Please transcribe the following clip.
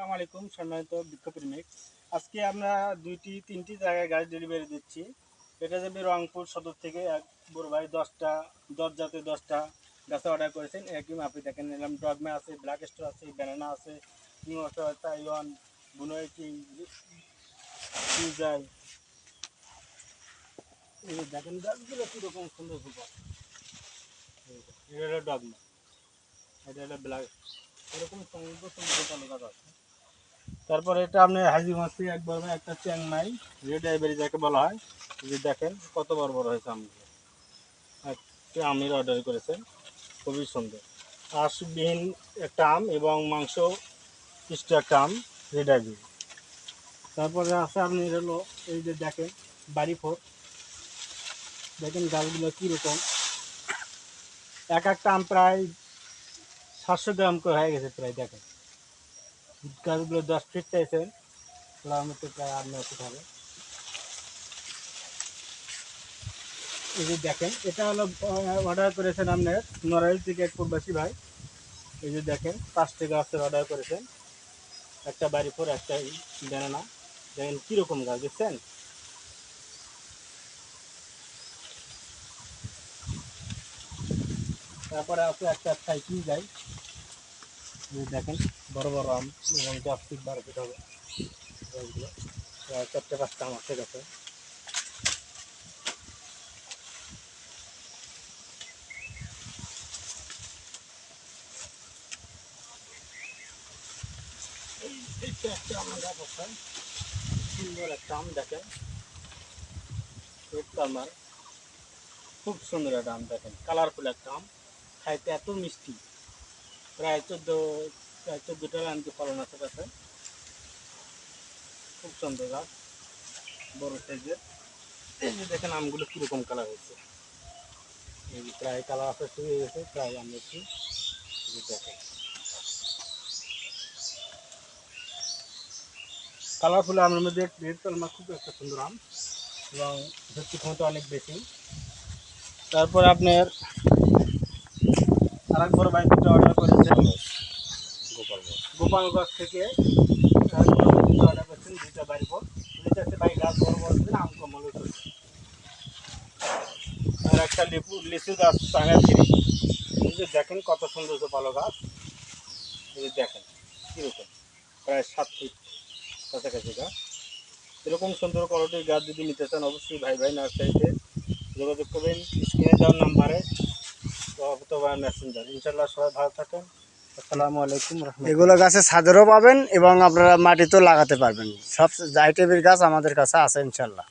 আসসালামু আলাইকুম সম্মানিত বিক্ষপ্রেমিক আজকে আমরা দুইটি, তিনটি জায়গায় গাড়ি ডেলিভারি দিচ্ছি। এটা যাবে রংপুর সদর থেকে এক বড় ভাই দশটা, দশ জাতে দশটা গাছে অর্ডার করেছেন। একই মাপে দেখেন নিলাম ডগমে আছে ব্ল্যাক স্টোর আছে, ব্যানানা আছে তাইওয়ান বুনোয়েটি যায় দেখেন, গাছগুলো কীরকম সুন্দর সুন্দর। এটা হলো ডগমা, এটা হলো ব্ল্যাক, এরকম সুন্দর সুন্দর আছে তারপরে এটা আপনি হাজি মাছি একবার একটা চ্যাংমাই রেড আইবেরি যাকে বলা হয়, যে দেখেন কত বড় বড় হয়েছে আমগুলো একটা আমের অর্ডার করেছেন, খুবই সুন্দর। আঁশবিহীন একটা আম এবং মাংস পিষ্ট একটা আম রেড আইবেরি তারপরে আছে আপনি হলো এই যে দেখেন, বাড়ি ফোর দেখেন গাছগুলো কীরকম। এক একটা আম প্রায় সাতশো গ্রাম করে হয়ে গেছে প্রায়, দেখেন। গাছগুলো দশ ফিট চাইছেন প্রায় আট নয় ফিট হবে। এই যে দেখেন, এটা হলো অর্ডার করেছেন আপনার নড়াইল থেকে এক প্রবাসী ভাই। এই যে দেখেন, পাঁচটা গাছের অর্ডার করেছেন। একটা বাড়ি ফোর একটা বেনানা। দেখেন কীরকম গাছ, দেখছেন? তারপরে আছে একটা সাইকেল যাই এই দেখেন বড় বড় আম এবং দশ ফিট বারো ফিট হবে গাছগুলো প্রায় চারটে পাঁচটা আম আছে গাছে এই- এইটা একটা আম গাছ আছে সুন্দর একটা আম দেখেন রূপ কালার খুব সুন্দর একটা আম দেখেন কালারফুল একটা আম খাইতে এত মিষ্টি প্রায় চোদ্দ, প্রায় চোদ্দোটা আনতে ফলন আছে কাছে খুব সুন্দর গাছ বড় সাইজের। এই যে দেখেন আমগুলো কীরকম কালার হয়েছে। এই প্রায় কালার আসা শুরু হয়ে গেছে, প্রায় আমি একটু দেখেন কালারফুল আমের মধ্যে রেড কালমা খুব একটা সুন্দর আম। এবং ধরতে ক্ষমতা অনেক বেশি। তারপর আপনার আর এক বড় বাইকটা অর্ডার করেছেন গোপালগঞ্জ থেকে অর্ডার করেছেন দুইটা বাড়ি পর দুইটাতে বাড়ি গাছ বড় বড় ছিল আম কমল আর একটা লিপু লিচু গাছ টাঙা ছিঁড়ি এই যে দেখেন কত সুন্দর ভালো গাছ। এই যে দেখেন কীরকম? প্রায় সাত ফিট কাছাকাছি গাছ। এরকম সুন্দর কোয়ালিটির গাছ যদি নিতে চান অবশ্যই ভাই ভাই নার্সারিতে যোগাযোগ করবেন স্ক্রিনে দেওয়ার নাম্বারে। অথবা মেসেঞ্জার ইনশাল্লাহ সবাই ভালো থাকেন। আসসালামু আলাইকুম এগুলো গাছে ছাদেরও পাবেন এবং আপনারা মাটিতেও লাগাতে পারবেন। সব জাইটেবির গাছ আমাদের কাছে আছে ইনশাল্লাহ